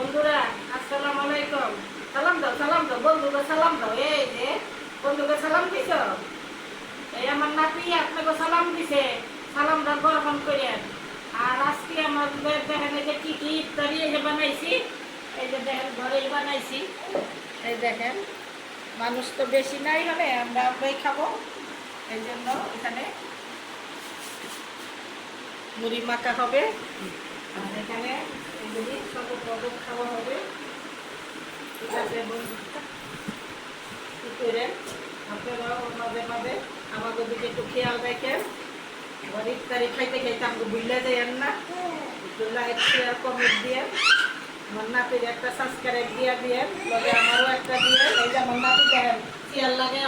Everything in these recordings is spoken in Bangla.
বন্ধুরা, আসসালামু আলাইকুম। সালাম দাও সালাম দাও বন্ধুকে সালাম দাও। এই যে বন্ধুকে সালাম দিছ? এই আমার নাতি আপনাকে সালাম দিছে। সালামটা গ্রহণ করেন আর আজকে আমাদের দেখেন এই যে কি কি ইফতারি এই যে বানাইছি। এই যে দেখেন, ঘরেই বানাইছি। এই দেখেন, মানুষ তো বেশি নাই মানে আমরা আমরাই খাব। এই জন্য এখানে মুড়ি মাখা হবে। আর এখানে একটু সাবস্ক্রাইব দিয়ে দিয়ে লগে আমারও একটা দিয়ে। এই আমার নাতি দেখেন, চেয়ার লাগে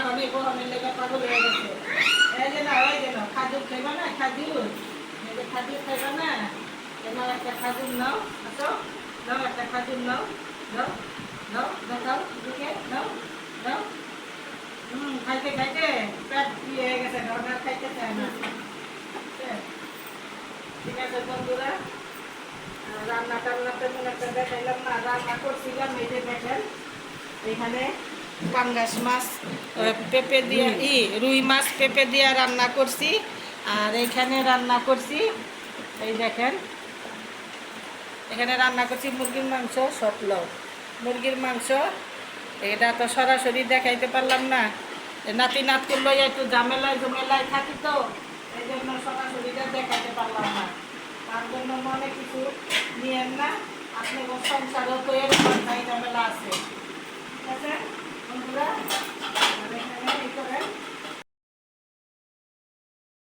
লেগে পাগল হয়ে গেছে। এই যে না, ওই না খাজুর খাইবা না? খাজুর খাজুর খাইবা না একটা খাজুর নাও আসো নাও একটা খাজুর নাও নাও নাও দেখাও দিকে নাও নাও হুম খাইতে খাইতে পেট ইয়ে হয়ে গেছে ডরনার খাইতে চায় না। ঠিক আছে বন্ধুরা রান্না টান্না তেমন একটা দেখাইলাম না রান্না করছিলাম এই যে দেখেন এখানে পাঙ্গাস মাছ পেঁপে দিয়ে ই রুই মাছ পেঁপে দিয়ে রান্না করছি আর এখানে রান্না করছি এই দেখেন এখানে রান্না করছি মুরগির মাংস সতলাও মুরগির মাংস, এটা তো সরাসরি দেখাইতে পারলাম না। নাতি নাত করল একটু ঝামেলায় ঝামেলায় থাকি তো, এই জন্য সরাসরিটা দেখাইতে পারলাম না। তার জন্য মনে কিছু নিয়েন না আপনি সংসারও তো এরকম ঝামেলা আছে।